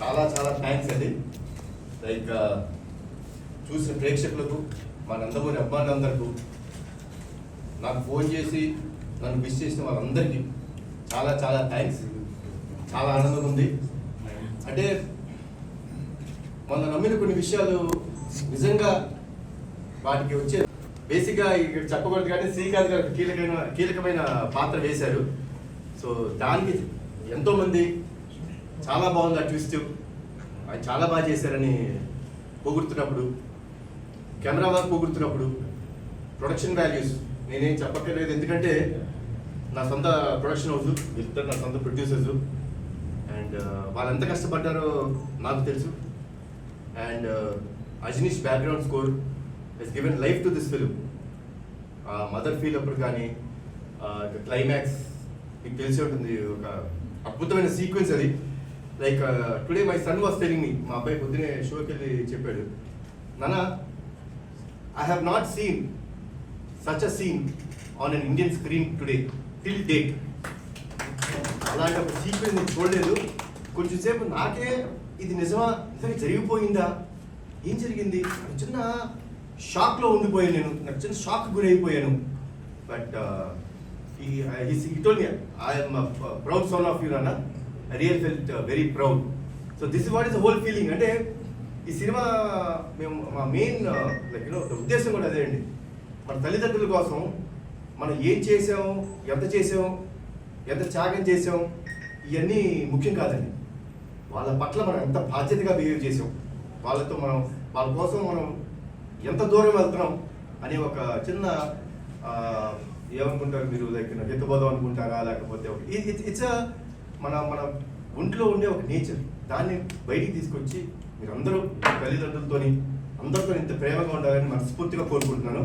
చాలా చాలా థ్యాంక్స్ అండి. లైక్ uh, చూసిన ప్రేక్షకులకు మా నందమూరి అభిమానులందరికీ నాకు ఫోన్ చేసి నన్ను మిస్ చేసిన వాళ్ళందరికీ చాలా చాలా థ్యాంక్స్ చాలా ఆనందంగా ఉంది. అంటే మొన్న నమ్మిన కొన్ని విషయాలు నిజంగా వాటికి వచ్చే బేసిక్గా ఇక్కడ చెప్పకూడదు కానీ శ్రీకాంత్ గారు కీలకమైన కీలకమైన పాత్ర వేశారు. సో దానికి ఎంతోమంది చాలా బాగుంది ఆ ట్విస్ట్ ఆయన చాలా బాగా చేశారని పొగుడుతున్నప్పుడు కెమెరా వర్క్ పొగుడుతున్నప్పుడు ప్రొడక్షన్ వాల్యూస్ నేనేం చెప్పక్కర్లేదు. ఎందుకంటే నా సొంత ప్రొడక్షన్ హౌస్ ఇద్దరు నా సొంత ప్రొడ్యూసర్స్ అండ్ uh, వాళ్ళు ఎంత కష్టపడ్డారో నాకు తెలుసు. And Ajaneesh background score is given life to this film mother feel అప్పుడు కానీ క్లైమాక్స్ మీకు తెలిసి ఉంటుంది. ఒక అద్భుతమైన సీక్వెన్స్ అది. Like today my son was telling me మా అబ్బాయి పొద్దునే షోకి వెళ్ళి చెప్పాడు నాన్న I have not seen such a scene on an Indian screen today till date అలాంటి ఒక సీక్వెన్స్ నేను చూడలేదు. కొంచెం సేపు నాకే ఇది నిజమా నిజంగా జరిగిపోయిందా ఏం జరిగింది? చిన్న షాక్లో ఉండిపోయాను నేను నాకు చిన్న షాక్ గురైపోయాను. బట్ ఈ told I'm proud son of you నాన్న. Real felt very proud so this what is whole feeling అంటే ఈ సినిమా మేము మా మెయిన్ లైక్ యూనో ఉద్దేశం కూడా అదే అండి. మన తల్లిదండ్రుల కోసం మనం ఏం చేసాం ఎంత చేసాం ఎంత త్యాగం చేసాం ఇవన్నీ ముఖ్యం కాదండి. వాళ్ళ పట్ల మనం ఎంత బాధ్యతగా బిహేవ్ చేసాం వాళ్ళతో మనం వాళ్ళ కోసం మనం ఎంత దూరం వెళ్తున్నాం అనే ఒక చిన్న ఏమనుకుంటారు మీరు? లైక్ హితబోధం అనుకుంటారా? లేకపోతే ఇట్స్ మన మన ఒంట్లో ఉండే ఒక నేచర్. దాన్ని బయటికి తీసుకొచ్చి మీరు అందరూ తల్లిదండ్రులతోని అందరితో ఇంత ప్రేమగా ఉండాలని మనస్ఫూర్తిగా కోరుకుంటున్నాను.